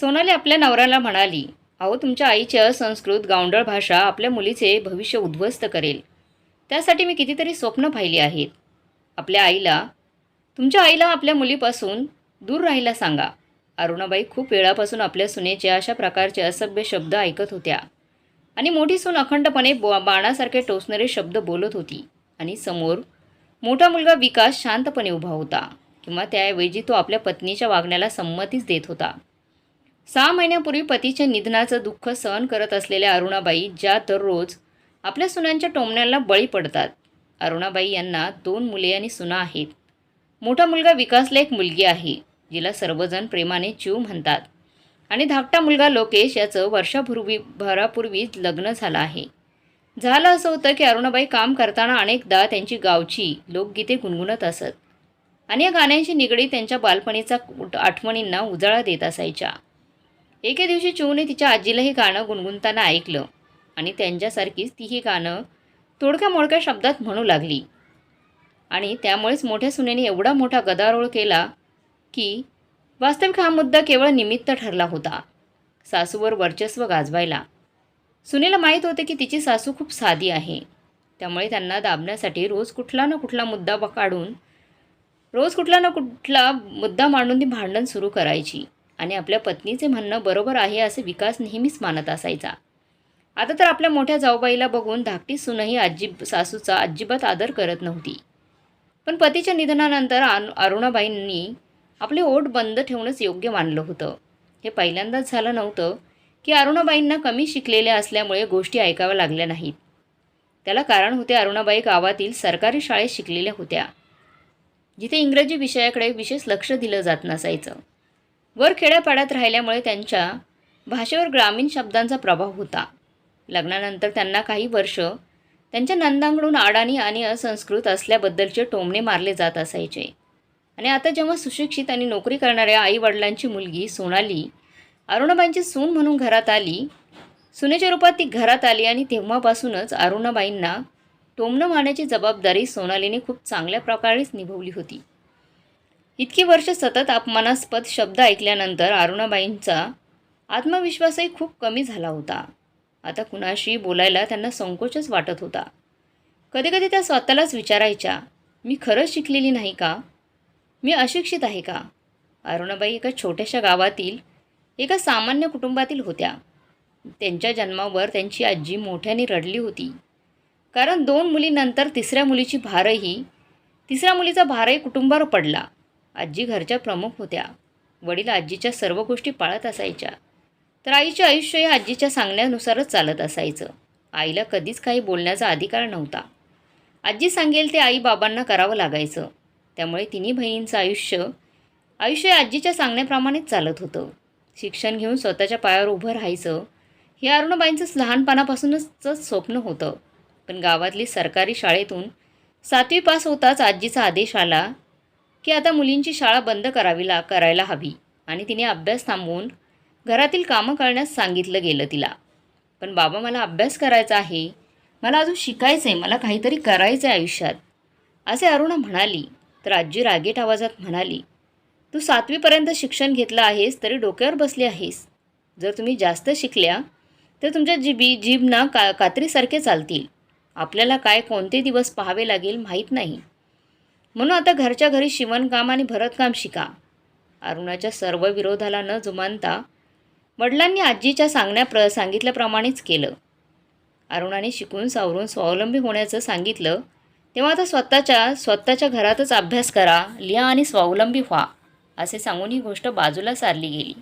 सोनाली आपल्या नवऱ्याला म्हणाली अहो तुमच्या आईची असंस्कृत गावंडळ भाषा आपल्या मुलीचे भविष्य उद्ध्वस्त करेल. त्यासाठी मी कितीतरी स्वप्न पाहिली आहेत. आपल्या आईला तुमच्या आईला आपल्या मुलीपासून दूर राहायला सांगा. अरुणाबाई खूप वेळापासून आपल्या सुनेचे अशा प्रकारचे असभ्य शब्द ऐकत होत्या. आणि मोठी सून अखंडपणे बो बाणासारखे टोचणारे शब्द बोलत होती. आणि समोर मोठा मुलगा विकास शांतपणे उभा होता. किंवा त्याऐवजी तो आपल्या पत्नीच्या वागण्याला संमतीच देत होता. सहा महिन्यापूर्वी पतीच्या निधनाचं दुःख सहन करत असलेल्या अरुणाबाई ज्या दररोज आपल्या सुनांच्या टोमण्यांना बळी पडतात. अरुणाबाई यांना दोन मुले आणि सुना आहेत. मोठा मुलगा विकासला एक मुलगी आहे जिला सर्वजण प्रेमाने चिव म्हणतात. आणि धाकटा मुलगा लोकेश याचं वर्षापूर्वी भरापूर्वीच लग्न झालं आहे. झालं असं होतं की अरुणाबाई काम करताना अनेकदा त्यांची गावची लोकगीते गुणगुणत असत. आणि या गाण्यांशी निगडीत त्यांच्या बालपणीचा आठवणींना उजाळा देत असायच्या. एके दिवशी चिवने तिच्या आजीला हे गाणं गुणगुणताना ऐकलं आणि त्यांच्यासारखीच ती ही गाणं तोडक्या मोडक्या शब्दात म्हणू लागली. आणि त्यामुळेच मोठ्या सुनेने एवढा मोठा गदारोळ केला की वास्तविक हा मुद्दा केवळ निमित्त ठरला होता. सासूवर वर्चस्व गाजवायला. सुनेला माहीत होते की तिची सासू खूप साधी आहे. त्यामुळे त्यांना दाबण्यासाठी रोज कुठला ना कुठला मुद्दा काढून रोज कुठला ना कुठला मुद्दा मांडून ती भांडण सुरू करायची. आणि आपल्या पत्नीचे म्हणणं बरोबर आहे असे विकास नेहमीच मानत असायचा. आता तर आपल्या मोठ्या जाऊबाईला बघून धाकटी सुनही आजी सासूचा अजिबात आदर करत नव्हती. पण पतीच्या निधनानंतर अनु अरुणाबाईंनी आपले ओठ बंद ठेवणंच योग्य मानलं होतं. हे पहिल्यांदाच झालं नव्हतं की अरुणाबाईंना कमी शिकलेल्या असल्यामुळे गोष्टी ऐकाव्या लागल्या नाहीत. त्याला कारण होते अरुणाबाई गावातील सरकारी शाळेत शिकलेल्या होत्या. जिथे इंग्रजी विषयाकडे विशेष लक्ष दिलं जात नसायचं. वर खेड्यापाड्यात राहिल्यामुळे त्यांच्या भाषेवर ग्रामीण शब्दांचा प्रभाव होता. लग्नानंतर त्यांना काही वर्ष त्यांच्या नंदांकडून आडाणी आणि असंस्कृत असल्याबद्दलचे टोमणे मारले जात असायचे. आणि आता जेव्हा सुशिक्षित आणि नोकरी करणाऱ्या आईवडिलांची मुलगी सोनाली अरुणाबाईंची सून म्हणून घरात आली सुनेच्या रूपात ती घरात आली आणि तेव्हापासूनच अरुणाबाईंना टोमणं मारण्याची जबाबदारी सोनालीने खूप चांगल्या प्रकारेच निभवली होती. इतकी वर्ष सतत अपमानास्पद शब्द ऐकल्यानंतर अरुणाबाईंचा आत्मविश्वासही खूप कमी झाला होता. आता कुणाशी बोलायला त्यांना संकोचच वाटत होता. कधीकधी त्या स्वतःलाच विचारायच्या मी खरंच शिकलेली नाही का? मी अशिक्षित आहे का? अरुणाबाई एका छोट्याशा गावातील एका सामान्य कुटुंबातील होत्या. त्यांच्या जन्मावर त्यांची आजी मोठ्याने रडली होती. कारण दोन मुलीनंतर तिसऱ्या मुलीची भारही तिसऱ्या मुलीचा भारही कुटुंबावर पडला. आजी घरच्या प्रमुख होत्या. वडील आजीच्या सर्व गोष्टी पाळत असायच्या. तर आईचे आयुष्य हे आजीच्या सांगण्यानुसारच चालत असायचं. आईला कधीच काही बोलण्याचा अधिकार नव्हता. आजी सांगेल ते आई बाबांना करावं लागायचं. त्यामुळे तिन्ही बहिणींचं आयुष्य आयुष्य आजीच्या सांगण्याप्रमाणेच चालत होतं. शिक्षण घेऊन स्वतःच्या पायावर उभं राहायचं हे अरुणाबाईंचंच लहानपणापासूनच स्वप्न होतं. पण गावातली सरकारी शाळेतून सातवी पास होताच आजीचा आदेश आला की आता मुलींची शाळा बंद करावी ला करायला हवी. आणि तिने अभ्यास थांबवून घरातील कामं करण्यास सांगितलं गेलं तिला. पण बाबा मला अभ्यास करायचा आहे. मला अजून शिकायचं आहे मला काहीतरी करायचं आहे आयुष्यात. असे अरुणा म्हणाली. तर आजी रागेट आवाजात म्हणाली तू सातवीपर्यंत शिक्षण घेतलं आहेस तरी डोक्यावर बसली आहेस. जर तुम्ही जास्त शिकल्या तर तुमच्या जिबी जीभना का कात्रीसारखे चालतील. आपल्याला काय कोणते दिवस पाहावे लागेल माहीत नाही. म्हणून आता घरच्या घरी शिवणकाम आणि भरतकाम शिका. अरुणाच्या सर्व विरोधाला न जुमानता वडिलांनी आजीच्या सांगण्या प्र सांगितल्याप्रमाणेच केलं. अरुणाने शिकून सावरून स्वावलंबी होण्याचं सांगितलं. तेव्हा आता स्वतःच्या स्वतःच्या घरातच अभ्यास करा लिहा आणि स्वावलंबी व्हा असे सांगून ही गोष्ट बाजूला सारली गेली.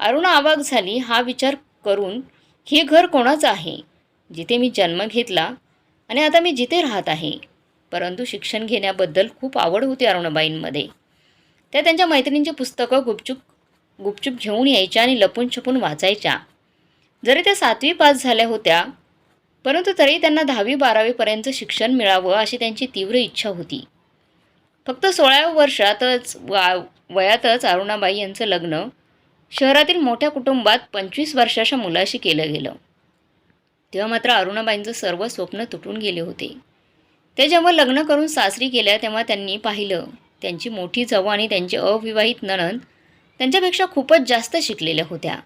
अरुणा आवाक झाली. हा विचार करून हे घर कोणाचं आहे? जिथे मी जन्म घेतला आणि आता मी जिथे राहत आहे? परंतु शिक्षण घेण्याबद्दल खूप आवड होती अरुणाबाईंमध्ये. त्या त्यांच्या मैत्रिणींची पुस्तकं गुपचूप गुपचूप घेऊन यायच्या आणि लपून छपून वाचायच्या. जरी त्या सातवी पास झाल्या होत्या परंतु तरी त्यांना दहावी बारावीपर्यंत शिक्षण मिळावं अशी त्यांची तीव्र इच्छा होती. फक्त सोळाव्या वर्षातच वा वयातच अरुणाबाई यांचं लग्न शहरातील मोठ्या कुटुंबात पंचवीस वर्षाच्या मुलाशी केलं गेलं. तेव्हा मात्र अरुणाबाईंचं सर्व स्वप्न तुटून गेले होते. ते जेव्हा लग्न करून सासरी गेल्या तेव्हा त्यांनी पाहिलं त्यांची मोठी जाऊ आणि त्यांची अविवाहित नणंद त्यांच्यापेक्षा खूपच जास्त शिकलेल्या होत्या.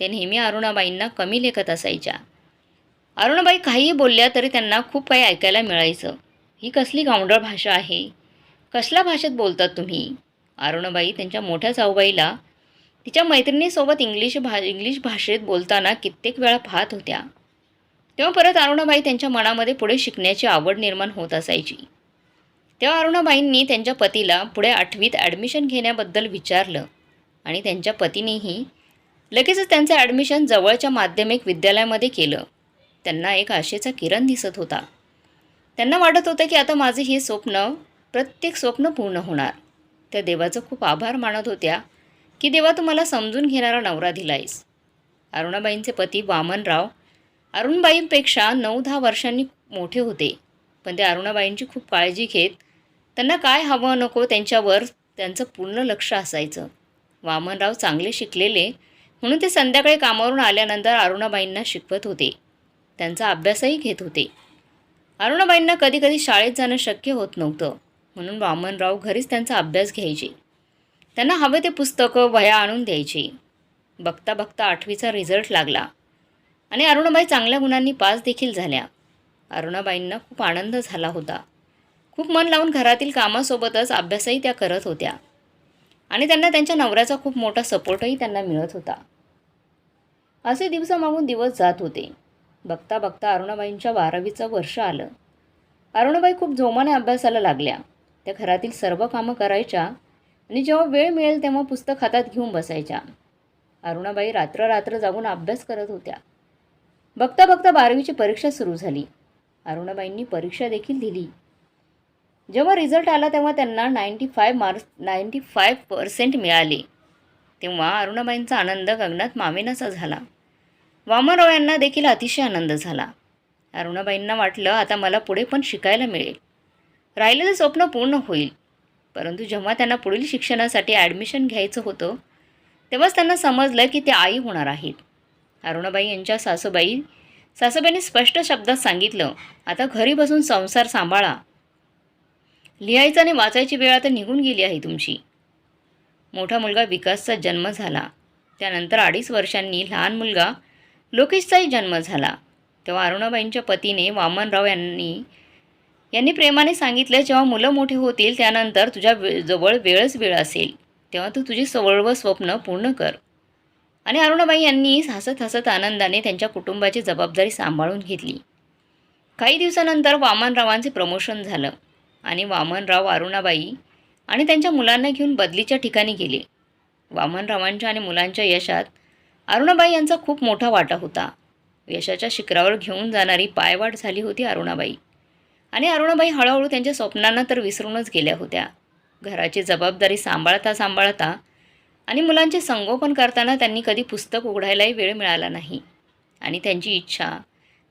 ते नेहमी अरुणाबाईंना कमी लेखत असायच्या. अरुणाबाई काहीही बोलल्या तरी त्यांना खूप काही ऐकायला मिळायचं. ही कसली गावंडळ भाषा आहे? कसल्या भाषेत बोलतात तुम्ही? अरुणाबाई त्यांच्या मोठ्या जाऊबाईला तिच्या मैत्रिणीसोबत इंग्लिश भा इंग्लिश भाषेत बोलताना कित्येक वेळा पाहत होत्या. तेव्हा परत अरुणाबाई त्यांच्या मनामध्ये पुढे शिकण्याची आवड निर्माण होत असायची. तेव्हा अरुणाबाईंनी त्यांच्या पतीला पुढे आठवीत ॲडमिशन घेण्याबद्दल विचारलं आणि त्यांच्या पतीनेही लगेचच त्यांचं ॲडमिशन जवळच्या माध्यमिक विद्यालयामध्ये केलं. त्यांना एक आशेचा किरण दिसत होता. त्यांना वाटत होतं की आता माझे हे स्वप्न प्रत्येक स्वप्न पूर्ण होणार. त्या देवाचं खूप आभार मानत होत्या की देवा तू मला समजून घेणारा नवरा दिलायस. अरुणाबाईंचे पती वामनराव अरुणबाईंपेक्षा नऊ दहा वर्षांनी मोठे होते. पण ते अरुणाबाईंची खूप काळजी घेत त्यांना काय हवं नको त्यांच्यावर त्यांचं पूर्ण लक्ष असायचं. वामनराव चांगले शिकलेले म्हणून ते संध्याकाळी कामावरून आल्यानंतर अरुणाबाईंना शिकवत होते. त्यांचा अभ्यासही घेत होते. अरुणाबाईंना कधीकधी शाळेत जाणं शक्य होत नव्हतं म्हणून वामनराव घरीच त्यांचा अभ्यास घ्यायचे. त्यांना हवे ते पुस्तकं वह्या आणून द्यायचे. बघता बघता आठवीचा रिझल्ट लागला. आणि अरुणाबाई चांगल्या गुणांनी पास देखील झाल्या. अरुणाबाईंना खूप आनंद झाला होता. खूप मन लावून घरातील कामासोबतच अभ्यासही त्या करत होत्या. आणि त्यांना त्यांच्या नवऱ्याचा खूप मोठा सपोर्टही त्यांना मिळत होता. असे दिवसामागून दिवस जात होते. बघता बघता अरुणाबाईंच्या बारावीचं वर्ष आलं. अरुणाबाई खूप जोमाने अभ्यासाला लागल्या. त्या घरातील सर्व कामं करायच्या आणि जेव्हा वेळ मिळेल तेव्हा पुस्तक हातात घेऊन बसायच्या. अरुणाबाई रात्र रात्र जागून अभ्यास करत होत्या. बघता बघता बारावीची परीक्षा सुरू झाली. अरुणाबाईंनी परीक्षा देखील दिली. जेव्हा रिझल्ट आला तेव्हा त्यांना ninety five marks ninety five percent मिळाले. तेव्हा अरुणाबाईंचा आनंद गगनात मामेनाचा झाला. वामनराव यांना देखील अतिशय आनंद झाला. अरुणाबाईंना वाटलं आता मला पुढे पण शिकायला मिळेल. राहिलेलं स्वप्न पूर्ण होईल. परंतु जेव्हा त्यांना पुढील शिक्षणासाठी ॲडमिशन घ्यायचं होतं तेव्हाच त्यांना समजलं की ते आई होणार आहेत. अरुणाबाई यांच्या सासूबाई सासूबाईंनी स्पष्ट शब्दात सांगितलं आता घरी बसून संसार सांभाळा. लिहायचं आणि वाचायची वेळ आता निघून गेली आहे तुमची. मोठा मुलगा विकासचा जन्म झाला. त्यानंतर अडीच वर्षांनी लहान मुलगा लोकेशचाही जन्म झाला. तेव्हा अरुणाबाईंच्या पतीने वामनराव यांनी यांनी प्रेमाने सांगितलं जेव्हा मुलं मोठी होतील त्यानंतर तुझ्या वे जवळ वेळच वेळ असेल. तेव्हा तू तुझी सर्व स्वप्न पूर्ण कर. आणि अरुणाबाई यांनी हसत हसत आनंदाने त्यांच्या कुटुंबाची जबाबदारी सांभाळून घेतली. काही दिवसानंतर वामनरावांचे प्रमोशन झालं आणि वामनराव अरुणाबाई आणि त्यांच्या मुलांना घेऊन बदलीच्या ठिकाणी गेले. वामनरावांच्या आणि मुलांच्या यशात अरुणाबाई यांचा खूप मोठा वाटा होता. यशाच्या शिखरावर घेऊन जाणारी पायवाट झाली होती अरुणाबाई. आणि अरुणाबाई हळूहळू त्यांच्या स्वप्नांना तर विसरूनच गेल्या होत्या. घराची जबाबदारी सांभाळता सांभाळता आणि मुलांचे संगोपन करताना त्यांनी कधी पुस्तक उघडायलाही वेळ मिळाला नाही. आणि त्यांची इच्छा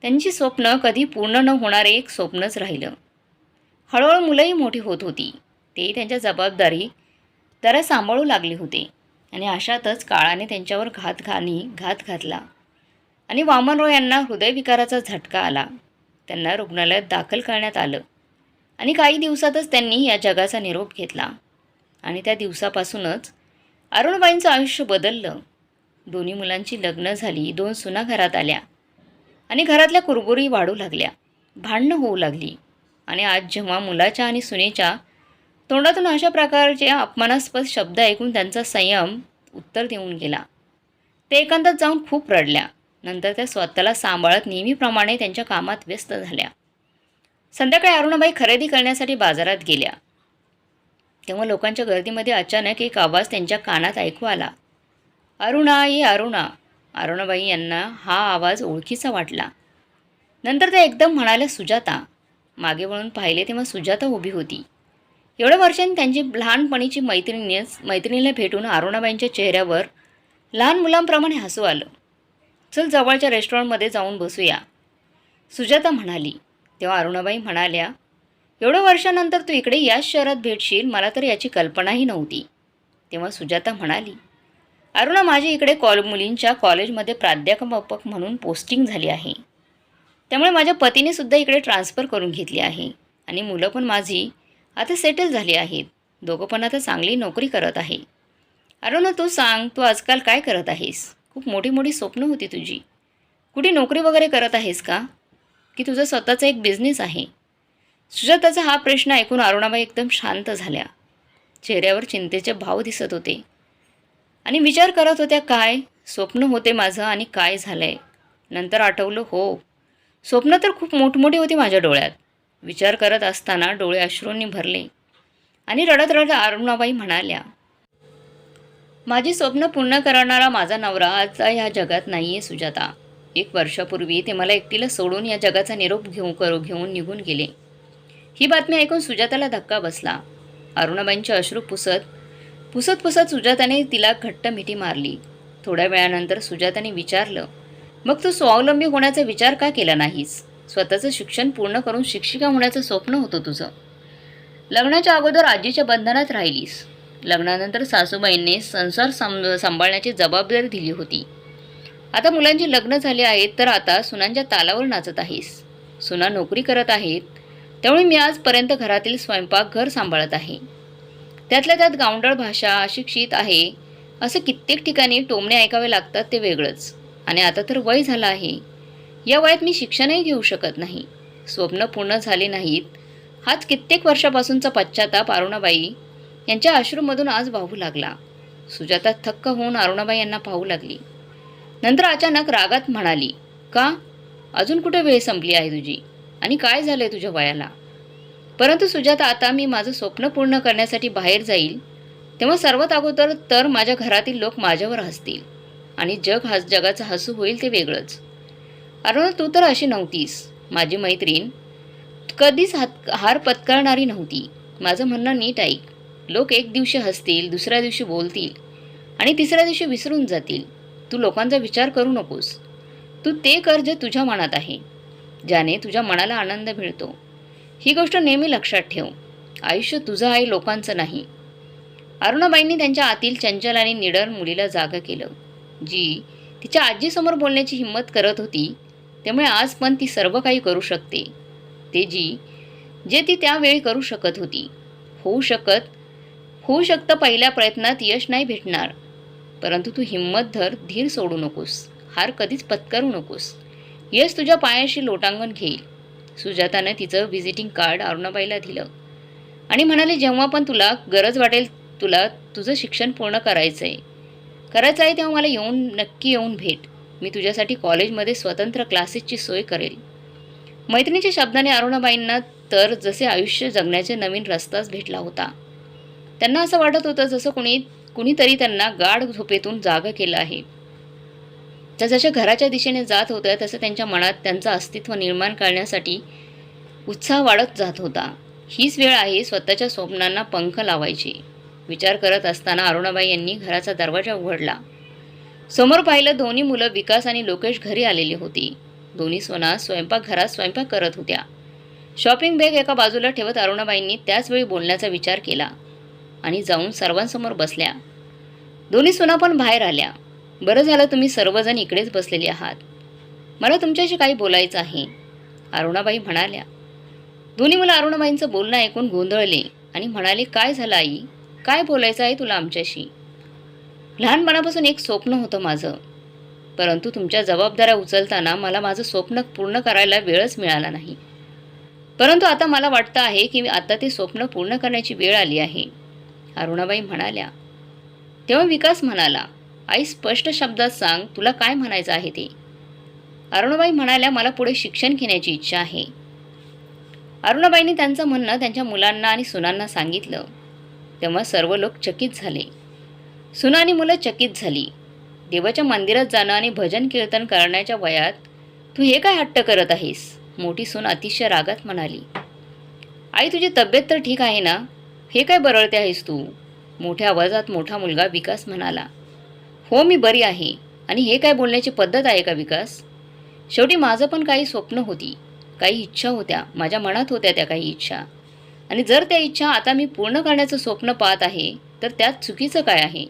त्यांची स्वप्न कधी पूर्ण न होणारे एक स्वप्नच राहिलं. हळूहळू मुलंही मोठी होत होती. ते त्यांच्या जबाबदारी जरा सांभाळू लागले होते. आणि अशातच काळाने त्यांच्यावर घात घाणी घात घातला. आणि वामनराव यांना हृदयविकाराचा झटका आला. त्यांना रुग्णालयात दाखल करण्यात आलं. आणि काही दिवसातच त्यांनी या जगाचा निरोप घेतला. आणि त्या दिवसापासूनच अरुणबाईंचं आयुष्य बदललं. दोन्ही मुलांची लग्न झाली दोन सुना घरात आल्या आणि घरातल्या कुरबुरी वाढू लागल्या. भांडणं होऊ लागली आणि आज जेव्हा मुलाच्या आणि सुनेच्या तोंडातून अशा प्रकारचे अपमानास्पद शब्द ऐकून त्यांचा संयम उत्तर देऊन गेला. ते एकांतात जाऊन खूप रडल्या. नंतर त्या स्वतःला सांभाळत नेहमीप्रमाणे त्यांच्या कामात व्यस्त झाल्या. संध्याकाळी अरुणाबाई खरेदी करण्यासाठी बाजारात गेल्या. तेव्हा लोकांच्या गर्दीमध्ये अचानक एक आवाज त्यांच्या कानात ऐकू आला. अरुणा ये अरुणा. अरुणाबाई यांना हा आवाज ओळखीचा वाटला. नंतर त्या एकदम म्हणाल्या सुजाता. मागे वळून पाहिले तेव्हा सुजाता उभी होती. एवढ्या वर्षांनी त्यांची लहानपणीची मैत्रिणीच मैत्रिणीला भेटून अरुणाबाईंच्या चेहऱ्यावर लहान मुलांप्रमाणे हसू आलं. चल जवळच्या रेस्टॉरंटमध्ये जाऊन बसूया. सुजाता म्हणाली. तेव्हा अरुणाबाई म्हणाल्या एवढं वर्षानंतर तू इकडे याच शहरात भेटशील मला तर याची कल्पनाही नव्हती. तेव्हा सुजाता म्हणाली अरुणा माझी इकडे कॉल मुलींच्या कॉलेजमध्ये प्राध्यापक म्हणून पोस्टिंग झाली आहे. त्यामुळे माझ्या पतीने सुद्धा इकडे ट्रान्सफर करून घेतली आहे आणि मुलं पण माझी आता सेटल झाली आहेत. दोघं पण आता चांगली नोकरी करत आहे. अरुणा ना तू सांग तू आजकाल काय करत आहेस? खूप मोठी मोठी स्वप्न होती तुझी. कुठे नोकरी वगैरे करत आहेस का? की तुझा स्वतःचा एक बिझनेस आहे? सुजाताचा हा प्रश्न ऐकून अरुणाबाई एकदम शांत झाल्या. चेहऱ्यावर चिंतेचे भाव दिसत होते. आणि विचार करत होत्या काय? स्वप्न होते माझं आणि काय झालं आहे नंतर आठवलं हो. स्वप्न तर खूप मोठमोठी होती माझ्या डोळ्यात. विचार करत असताना डोळे अश्रूंनी भरले. आणि रडत रडत अरुणाबाई म्हणाल्या माझी स्वप्न पूर्ण करणारा माझा नवरा आजचा ह्या जगात नाही आहे सुजाता. एक वर्षापूर्वी ते मला एकटीला सोडून या जगाचा निरोप घेऊ करू घेऊन निघून गेले. ही बातमी ऐकून सुजाताला धक्का बसला. अरुणाबाईंचे अश्रू पुसत पुसत पुसत सुजाताने तिला घट्ट मिठी मारली. थोड्या वेळानंतर सुजाताने विचारलं मग तू स्वावलंबी होण्याचा विचार का केला नाहीस? स्वतःचं शिक्षण पूर्ण करून शिक्षिका होण्याचं स्वप्न होतं तुझं. लग्नाच्या अगोदर आजीच्या बंधनात राहिलीस. लग्नानंतर सासूबाईंनी संसार सांभ सांभाळण्याची जबाबदारी दिली होती. आता मुलांची लग्न झाली आहेत तर आता सुनांच्या तालावर नाचत आहेस. सुना नोकरी करत आहेत त्यामुळे मी आजपर्यंत घरातील स्वयंपाक घर सांभाळत आहे. त्यातल्या त्यात गावंडळ भाषा अशिक्षित आहे. असं कित्येक ठिकाणी टोमणे ऐकावे लागतात ते वेगळंच. आणि आता तर वय झालं आहे. या वयात मी शिक्षणही घेऊ शकत नाही. स्वप्न पूर्ण झाले नाहीत. हाच कित्येक वर्षापासूनचा पश्चाताप अरुणाबाई यांच्या अश्रूमधून आज वाहू लागला. सुजाता थक्क होऊन अरुणाबाई यांना पाहू लागली. नंतर अचानक रागात म्हणाली का? अजून कुठे वेळ संपली आहे तुझी? आणि काय झालं आहे तुझ्या वयाला? परंतु सुजाता आता मी माझं स्वप्न पूर्ण करण्यासाठी बाहेर जाईल तेव्हा सर्वात अगोदर तर माझ्या घरातील लोक माझ्यावर हसतील आणि जग हस जगाचं हसू होईल ते वेगळंच. अरुणा तू तर अशी नव्हतीस माझी मैत्रीण. कधीच हात हार पत्करणारी नव्हती. माझं म्हणणं नीट ऐक. लोक एक दिवशी हसतील दुसऱ्या दिवशी बोलतील आणि तिसऱ्या दिवशी विसरून जातील. तू लोकांचा विचार करू नकोस. तू ते कर जे तुझ्या मनात आहे. ज्याने तुझ्या मनाला आनंद मिळतो. ही गोष्ट नेहमी लक्षात ठेव. आयुष्य तुझं आहे लोकांचं नाही. अरुणाबाईंनी त्यांच्या आतील चंचल आणि निडर मुलीला जागं केलं. जी तिच्या आजीसमोर बोलण्याची हिंमत करत होती त्यामुळे आज पण ती सर्व काही करू शकते. ते जी जे ती त्यावेळी करू शकत होती. होऊ शकत होऊ शकतं पहिल्या प्रयत्नात यश नाही भेटणार. परंतु तू हिंमत धर धीर सोडू नकोस. हार कधीच पत्करू नकोस. यश तुझ्या पायाशी लोटांगण घेईल. सुजातानं तिचं व्हिजिटिंग कार्ड अरुणाबाईला दिलं. आणि म्हणाले जेव्हा पण तुला गरज वाटेल तुला तुझं शिक्षण पूर्ण करायचं आहे करायचं आहे तेव्हा मला येऊन नक्की येऊन भेट. मी तुझ्यासाठी कॉलेजमध्ये स्वतंत्र क्लासेसची सोय करेल. मैत्रिणीच्या शब्दाने अरुणाबाईंना तर जसे आयुष्य जगण्याचे नवीन रस्ताच भेटला होता. त्यांना असं वाटत होतं जसं कुणी कुणीतरी त्यांना गाढ झोपेतून जागं केलं आहे. त्या जशा घराच्या दिशेने जात होत्या तसं त्यांच्या मनात त्यांचं अस्तित्व निर्माण करण्यासाठी उत्साह वाढत जात होता. हीच वेळ आहे स्वतःच्या स्वप्नांना पंख लावायची. विचार करत असताना अरुणाबाई यांनी घराचा दरवाजा उघडला. समोर पाहिलं दोन्ही मुलं विकास आणि लोकेश घरी आलेली होती. दोन्ही सोना स्वयंपाकघरात स्वयंपाक करत होत्या. शॉपिंग बॅग एका बाजूला ठेवत अरुणाबाईंनी त्याच वेळी बोलण्याचा विचार केला आणि जाऊन सर्वांसमोर बसल्या. दोन्ही सुना पण बाहेर आल्या. बरं झालं तुम्ही सर्वजण इकडेच बसलेले आहात. मला तुमच्याशी काही बोलायचं आहे. अरुणाबाई म्हणाल्या दोन्ही मुलं अरुणाबाईंचं बोलणं ऐकून गोंधळले आणि म्हणाले काय झालं आई? काय बोलायचं आहे तुला आमच्याशी? लहानपणापासून एक स्वप्न होतं माझं. परंतु तुमच्या जबाबदाऱ्या उचलताना मला माझं स्वप्न पूर्ण करायला वेळच मिळाला नाही. परंतु आता मला वाटतं आहे की आता ते स्वप्न पूर्ण करण्याची वेळ आली आहे. अरुणाबाई म्हणाल्या. तेव्हा विकास म्हणाला आई स्पष्ट शब्दात सांग तुला काय म्हणायचं आहे ते? अरुणाबाई म्हणाल्या मला पुढे शिक्षण घेण्याची इच्छा आहे. अरुणाबाईंनी त्यांचं म्हणणं त्यांच्या मुलांना आणि सुनांना सांगितलं. तेव्हा सर्व लोक चकित झाले. सुना आणि मुलं चकित झाली. देवाच्या मंदिरात जाणं आणि भजन कीर्तन करण्याच्या वयात तू हे काय हट्ट करत आहेस? मोठी सून अतिशय रागात म्हणाली. आई तुझी तब्येत तर ठीक आहे ना? हे काय बरळते आहेस तू? मोठ्या आवाजात मोठा मुलगा विकास म्हणाला. हो मी बरी आहे. आणि हे काय बोलण्याची पद्धत आहे का विकास? शेवटी माझं पण काही स्वप्न होती. काही इच्छा होत्या. माझ्या मनात होत्या त्या काही इच्छा. आणि जर त्या इच्छा आता मी पूर्ण करण्याचं स्वप्न पाहत आहे तर त्यात चुकीचं काय आहे?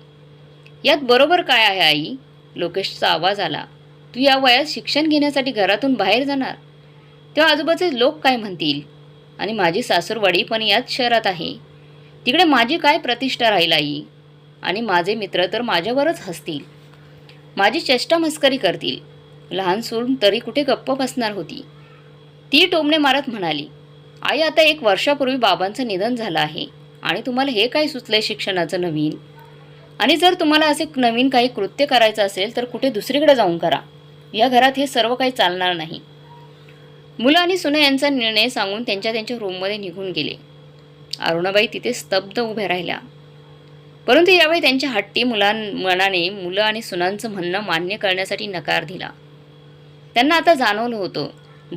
यात बरोबर काय आहे आई? लोकेशचा आवाज आला. तू या वयात शिक्षण घेण्यासाठी घरातून बाहेर जाणार? तेव्हा आजोबाचे लोक काय म्हणतील? आणि माझी सासूरवाडी पण याच शहरात आहे. तिकडे माझी काय प्रतिष्ठा राहील आई? आणि माझे मित्र तर माझ्यावरच हसतील. माझी चेष्टा मस्करी करतील. लहान सून तरी कुठे गप्प बसणार होती. ती टोमणे मारत म्हणाली आई आता एक वर्षापूर्वी बाबांचं निधन झालं आहे आणि तुम्हाला हे काय सुचलंय शिक्षणाचं नवीन? आणि जर तुम्हाला असे नवीन काही कृत्य करायचं असेल तर कुठे दुसरीकडे जाऊन करा. या घरात हे सर्व काही चालणार नाही. मुलं आणि सुने यांचा निर्णय सांगून त्यांच्या त्यांच्या रूममध्ये निघून गेले. अरुणाबाई तिथे स्तब्ध उभ्या राहिल्या. परंतु यावेळी त्यांच्या हट्टी मुलां मनाने मुलं आणि सुनांचं म्हणणं मान्य करण्यासाठी नकार दिला. त्यांना आता जाणवलं होतं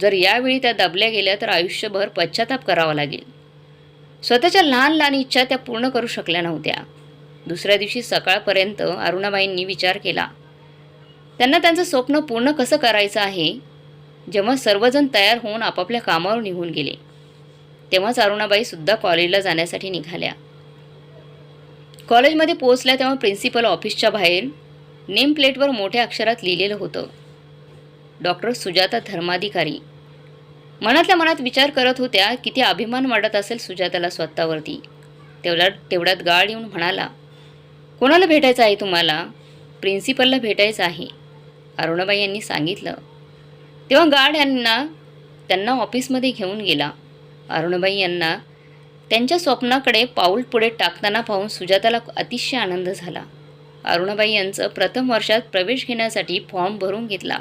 जर यावेळी त्या दबल्या गेल्या तर आयुष्यभर पश्चाताप करावा लागेल. स्वतःच्या लहान लहान इच्छा त्या पूर्ण करू शकल्या नव्हत्या. दुसऱ्या दिवशी सकाळपर्यंत अरुणाबाईंनी विचार केला त्यांना त्यांचं स्वप्न पूर्ण कसं करायचं आहे? जेव्हा सर्वजण तयार होऊन आपापल्या कामावर निघून गेले तेव्हाच अरुणाबाईसुद्धा कॉलेजला जाण्यासाठी निघाल्या. कॉलेजमध्ये पोहोचल्या तेव्हा प्रिन्सिपल ऑफिसच्या बाहेर नेम प्लेटवर मोठ्या अक्षरात लिहिलेलं होतं. डॉक्टर सुजाता धर्माधिकारी. मनातल्या मनात विचार करत होत्या किती अभिमान वाटत असेल सुजाताला स्वतःवरती. तेवढ्या तेवढ्यात गाळ येऊन म्हणाला कोणाला भेटायचं आहे तुम्हाला? प्रिन्सिपलला भेटायचं आहे अरुणाबाई यांनी सांगितलं. तेव्हा गाड यांना त्यांना ऑफिसमध्ये घेऊन गेला. अरुणाबाई यांना त्यांच्या स्वप्नाकडे पाऊल पुढे टाकताना पाहून सुजाताला अतिशय आनंद झाला. अरुणाबाई यांचं प्रथम वर्षात प्रवेश घेण्यासाठी फॉर्म भरून घेतला.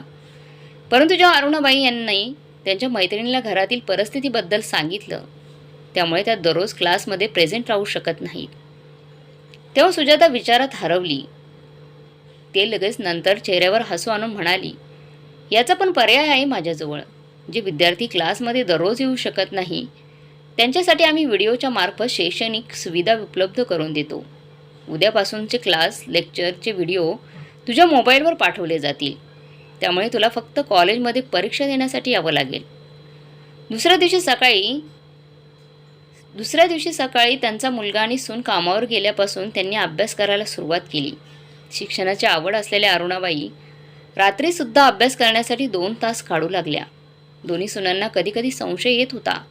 परंतु जेव्हा अरुणाबाई यांनी त्यांच्या मैत्रिणीला घरातील परिस्थितीबद्दल सांगितलं त्यामुळे त्या दररोज क्लासमध्ये प्रेझेंट राहू शकत नाहीत. तेव्हा सुजाता विचारात हरवली. ते लगेच नंतर चेहऱ्यावर हसू आणून म्हणाली याचा पण पर्याय आहे माझ्याजवळ. जे विद्यार्थी क्लासमध्ये दररोज येऊ शकत नाही त्यांच्यासाठी आम्ही व्हिडिओच्या मार्फत शैक्षणिक सुविधा उपलब्ध करून देतो. उद्यापासूनचे क्लास लेक्चरचे व्हिडिओ तुझ्या मोबाईलवर पाठवले जातील. त्यामुळे तुला फक्त कॉलेजमध्ये परीक्षा देण्यासाठी यावं लागेल. दुसऱ्या दिवशी सकाळी दुसऱ्या दिवशी सकाळी त्यांचा मुलगा आणि सून कामावर गेल्यापासून त्यांनी अभ्यास करायला सुरुवात केली. शिक्षणाची आवड असलेल्या अरुणाबाई रात्रीसुद्धा अभ्यास करण्यासाठी दोन तास काढू लागल्या. दोन्ही सुनांना कधीकधी संशय येत होता.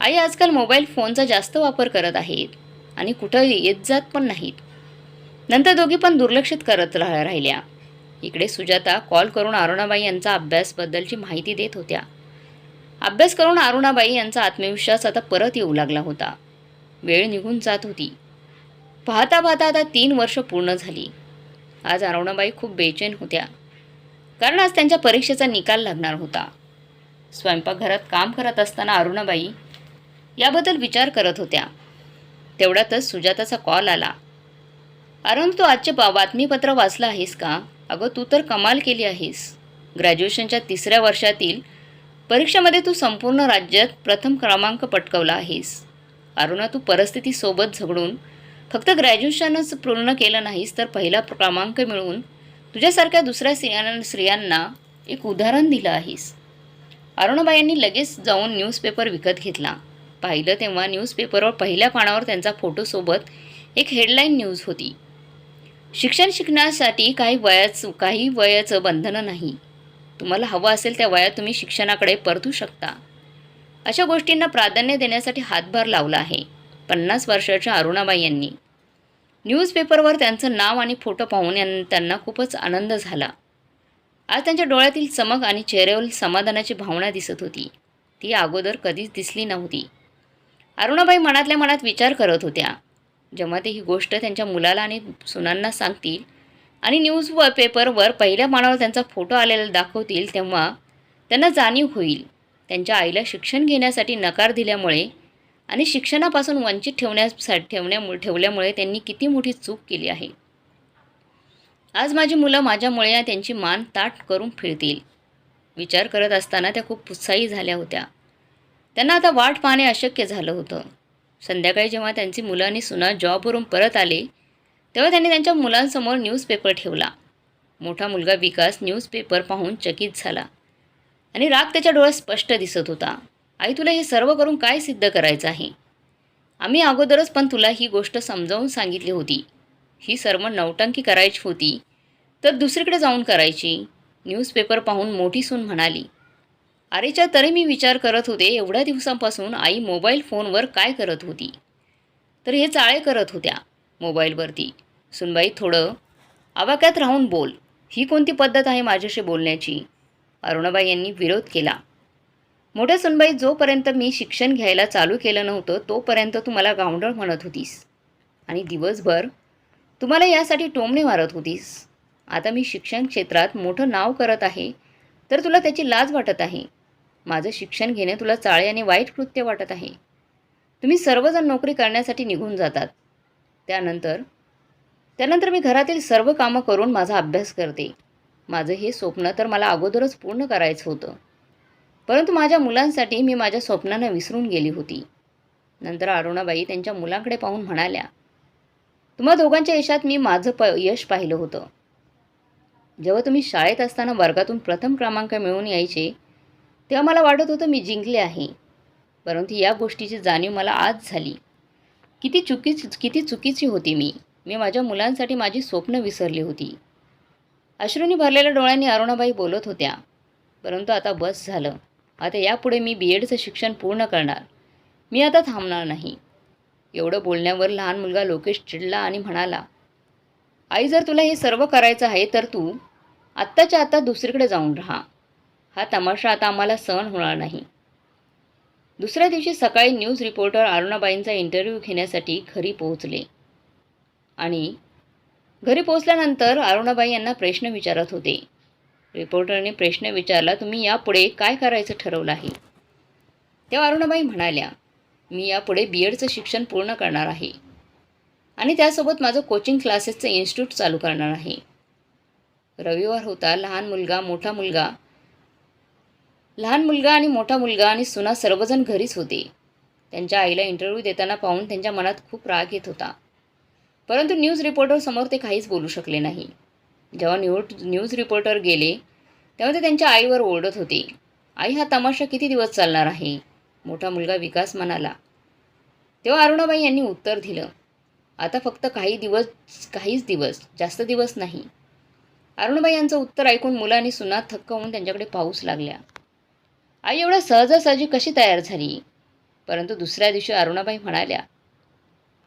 आई आजकाल मोबाईल फोनचा जास्त वापर करत आहेत आणि कुठं येत जात पण नाहीत. नंतर दोघी पण दुर्लक्षित करत राह राहिल्या. इकडे सुजाता कॉल करून अरुणाबाई यांचा अभ्यासबद्दलची माहिती देत होत्या. अभ्यास करून अरुणाबाई यांचा आत्मविश्वास आता परत येऊ लागला होता. वेळ निघून जात होती. पाहता पाहता आता तीन वर्ष पूर्ण झाली. आज अरुणाबाई खूप बेचैन होत्या. कारण आज त्यांच्या परीक्षेचा निकाल लागणार होता. स्वयंपाकघरात काम करत असताना अरुणाबाई याबद्दल विचार करत होत्या. तेवढ्यातच सुजाताचा कॉल आला. अरुण तू आजचे बा बातमीपत्र वाचलं आहेस का? अगं तू तर कमाल केली आहेस. ग्रॅज्युएशनच्या तिसऱ्या वर्षातील परीक्षेमध्ये तू संपूर्ण राज्यात प्रथम क्रमांक पटकवला आहेस. अरुणा तू परिस्थितीसोबत झगडून फक्त ग्रॅज्युएशनच पूर्ण केलं नाहीस तर पहिला क्रमांक मिळवून तुझ्यासारख्या दुसऱ्या स्त्रियां स्त्रियांना एक उदाहरण दिलं आहेस. अरुणाबाई यांनी लगेच जाऊन न्यूजपेपर विकत घेतला. पाहिलं तेव्हा न्यूजपेपरवर पहिल्या पानावर त्यांचा फोटोसोबत एक हेडलाईन न्यूज होती. शिक्षण शिकण्यासाठी काही वयाचं काही वयाचं बंधनं नाही. तुम्हाला हवं असेल त्या वयात तुम्ही शिक्षणाकडे परतू शकता. अशा गोष्टींना प्राधान्य देण्यासाठी हातभार लावला आहे पन्नास वर्षाच्या अरुणाबाई यांनी. न्यूजपेपरवर त्यांचं नाव आणि फोटो पाहून यां त्यांना खूपच आनंद झाला. आज त्यांच्या डोळ्यातील चमक आणि चेहऱ्यावरील समाधानाची भावना दिसत होती. ती अगोदर कधीच दिसली नव्हती. अरुणाबाई मनातल्या मनात विचार करत होत्या. जेव्हा ते ही गोष्ट त्यांच्या मुलाला आणि सुनांना सांगतील आणि न्यूज व पेपरवर पहिल्या पानावर त्यांचा फोटो आलेला दाखवतील तेव्हा त्यांना जाणीव होईल. त्यांच्या आईला शिक्षण घेण्यासाठी नकार दिल्यामुळे आणि शिक्षणापासून वंचित ठेवण्यासाठी ठेवण्यामुळे ठेवल्यामुळे त्यांनी किती मोठी चूक केली आहे. आज माझी मुलं माझ्यामुळे त्यांची मान ताट करून फिरतील. विचार करत असताना त्या खूप उत्साही झाल्या होत्या. त्यांना आता वाट पाहणे अशक्य झालं होतं. संध्याकाळी जेव्हा त्यांची मुलं आणि सुना जॉबवरून परत आले तेव्हा त्यांनी त्यांच्या मुलांसमोर न्यूजपेपर ठेवला. मोठा मुलगा विकास न्यूजपेपर पाहून चकित झाला. आणि राग त्याच्या डोळ्यात स्पष्ट दिसत होता. आई तुला हे सर्व करून काय सिद्ध करायचं आहे? आम्ही अगोदरच पण तुला ही गोष्ट समजावून सांगितली होती. ही सर्व नौटंकी करायची होती. तर दुसरीकडे जाऊन करायची. न्यूजपेपर पाहून मोठी सून म्हणाली. अरेच्या तरी मी विचार करत होते एवढ्या दिवसांपासून आई मोबाईल फोनवर काय करत होती? तर हे चाळे करत होत्या मोबाईलवरती. सुनबाई थोडं आवाक्यात राहून बोल. ही कोणती पद्धत आहे माझ्याशी बोलण्याची? अरुणाबाई यांनी विरोध केला. मोठ्या सुनबाई जोपर्यंत मी शिक्षण घ्यायला चालू केलं नव्हतं तोपर्यंत तू मला गावंडळ म्हणत होतीस. आणि दिवसभर तुम्हाला यासाठी टोमणे मारत होतीस. आता मी शिक्षण क्षेत्रात मोठं नाव करत आहे तर तुला त्याची लाज वाटत आहे. माझं शिक्षण घेणे तुला चाळे आणि वाईट कृत्य वाटत आहे. तुम्ही सर्वजण नोकरी करण्यासाठी निघून जातात. त्यानंतर त्यानंतर मी घरातील सर्व कामं करून माझा अभ्यास करते. माझं हे स्वप्न तर मला अगोदरच पूर्ण करायचं होतं. परंतु माझ्या मुलांसाठी मी माझ्या स्वप्नांना विसरून गेली होती. नंतर अरुणाबाई त्यांच्या मुलांकडे पाहून म्हणाल्या तुम्हा दोघांच्या यशात मी माझं प यश पाहिलं होतं. जेव्हा तुम्ही शाळेत असताना वर्गातून प्रथम क्रमांक मिळवून यायचे तेव्हा मला वाटत होतं मी जिंकले आहे. परंतु या गोष्टीची जाणीव मला आज झाली. किती चुकीची किती चुकीची होती मी. मी माझ्या मुलांसाठी माझी स्वप्न विसरली होती. अश्रूंनी भरलेल्या डोळ्यांनी अरुणाबाई बोलत होत्या. परंतु आता बस झालं. आता यापुढे मी बी एडचं शिक्षण पूर्ण करणार. मी आता थांबणार नाही. एवढं बोलण्यावर लहान मुलगा लोकेश चिडला आणि म्हणाला आई जर तुला हे सर्व करायचं आहे तर तू आत्ताच्या आत्ता दुसरीकडे जाऊन राहा. हा तमाशा आता आम्हाला सहन होणार नाही. दुसऱ्या दिवशी सकाळी न्यूज रिपोर्टर अरुणाबाईंचा इंटरव्ह्यू घेण्यासाठी घरी पोहोचले. आणि घरी पोहोचल्यानंतर अरुणाबाई यांना प्रश्न विचारत होते. रिपोर्टरने प्रश्न विचारला तुम्ही यापुढे काय करायचं ठरवलं आहे? तेव्हा अरुणाबाई म्हणाल्या मी यापुढे बी एडचं शिक्षण पूर्ण करणार आहे. आणि त्यासोबत माझं कोचिंग क्लासेसचं इन्स्टिट्यूट चालू करणार आहे. रविवार होता लहान मुलगा मोठा मुलगा लहान मुलगा आणि मोठा मुलगा आणि सुना सर्वजण घरीच होते. त्यांच्या आईला इंटरव्ह्यू देताना पाहून त्यांच्या मनात खूप राग येत होता. परंतु न्यूज रिपोर्टरसमोर ते काहीच बोलू शकले नाही. जेव्हा न्यू न्यूज रिपोर्टर गेले तेव्हा ते त्यांच्या आईवर ओरडत होते. आई हा तमाशा किती दिवस चालणार आहे? मोठा मुलगा विकास म्हणाला. तेव्हा अरुणाबाई यांनी उत्तर दिलं आता फक्त काही दिवस काहीच दिवस जास्त दिवस नाही. अरुणाबाई यांचं उत्तर ऐकून मुलांनी आणि सुना थक्क होऊन त्यांच्याकडे पाऊस लागल्या. आई एवढ्या सहजासहजी कशी तयार झाली? परंतु दुसऱ्या दिवशी अरुणाबाई म्हणाल्या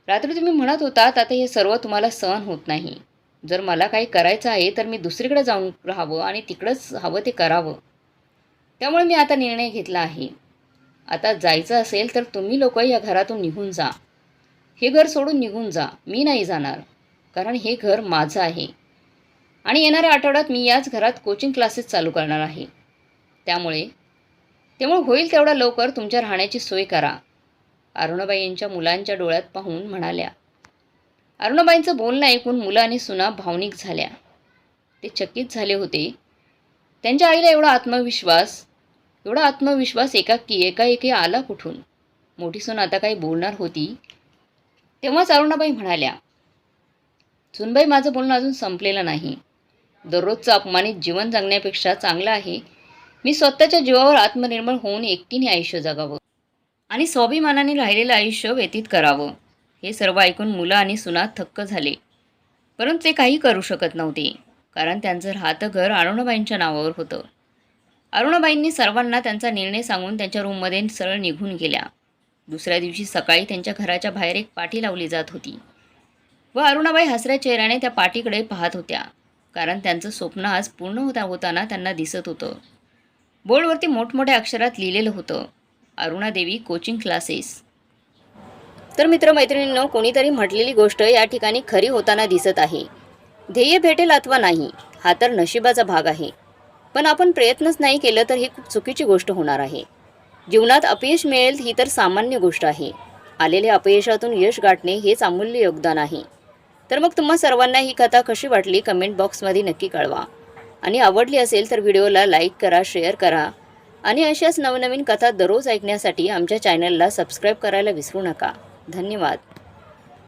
रात्री तुम्ही म्हणत होतात आता हे सर्व तुम्हाला सहन होत नाही. जर मला काही करायचं आहे तर मी दुसरीकडे जाऊन राहावं आणि तिकडंच हवं ते करावं. त्यामुळे मी आता निर्णय घेतला आहे. आता जायचं असेल तर तुम्ही लोक या घरातून निघून जा. हे घर सोडून निघून जा. मी नाही जाणार. कारण हे घर माझं आहे. आणि येणाऱ्या आठवड्यात मी याच घरात कोचिंग क्लासेस चालू करणार आहे. त्यामुळे त्यामुळे होईल तेवढा लवकर तुमच्या राहण्याची सोय करा. अरुणाबाई यांच्या मुलांच्या डोळ्यात पाहून म्हणाल्या अरुणाबाईंचं बोलणं ऐकून मुलं आणि सुना भावनिक झाल्या. ते चकित झाले होते. त्यांच्या आईला एवढा आत्मविश्वास एवढा आत्मविश्वास एकाकी एकाएकी आला कुठून? मोठी सून आता काही बोलणार होती. तेव्हाच अरुणाबाई म्हणाल्या सुनबाई माझं बोलणं अजून संपलेलं नाही. दररोजचं अपमानित जीवन जगण्यापेक्षा चांगलं आहे मी स्वतःच्या जीवावर आत्मनिर्भर होऊन एकटीने आयुष्य जगावं आणि स्वाभिमानाने राहिलेलं आयुष्य व्यतीत करावं. हे सर्व ऐकून मुलं आणि सुना थक्क झाले. परंतु ते काही करू शकत नव्हते कारण त्यांचं राहतं घर अरुणाबाईंच्या नावावर होतं. अरुणाबाईंनी सर्वांना त्यांचा निर्णय सांगून त्यांच्या रूममध्ये सरळ निघून गेल्या. दुसऱ्या दिवशी सकाळी त्यांच्या घराच्या बाहेर एक पाठी लावली जात होती. व अरुणाबाई हसऱ्या चेहऱ्याने त्या पाठीकडे पाहत होत्या कारण त्यांचं स्वप्न आज पूर्ण होता होताना त्यांना दिसत होतं. बोर्डवरती मोठमोठ्या अक्षरात लिहिलेलं होतं. अरुणादेवी कोचिंग क्लासेस तर मित्रमैत्रिणींनो कोणीतरी म्हटलेली गोष्ट या ठिकाणी खरी होताना दिसत आहे. ध्येय भेटेल अथवा नाही हा तर नशिबाचा भाग आहे. पण आपण प्रयत्नच नाही केलं तर ही खूप चुकीची गोष्ट होणार आहे. जीवनात अपयश मिळेल ही तर सामान्य गोष्ट आहे. आलेल्या अपयशातून यश गाठणे हेच अमूल्य योगदान आहे. तर मग तुम्हा सर्वांना ही कथा कशी वाटली? कमेंट बॉक्समध्ये नक्की कळवा. आणि आवडली असेल तर व्हिडिओला लाईक करा शेअर करा. आणि अशाच नवनवीन कथा दररोज ऐकण्यासाठी आमच्या चॅनलला सबस्क्राईब करायला विसरू नका. धन्यवाद.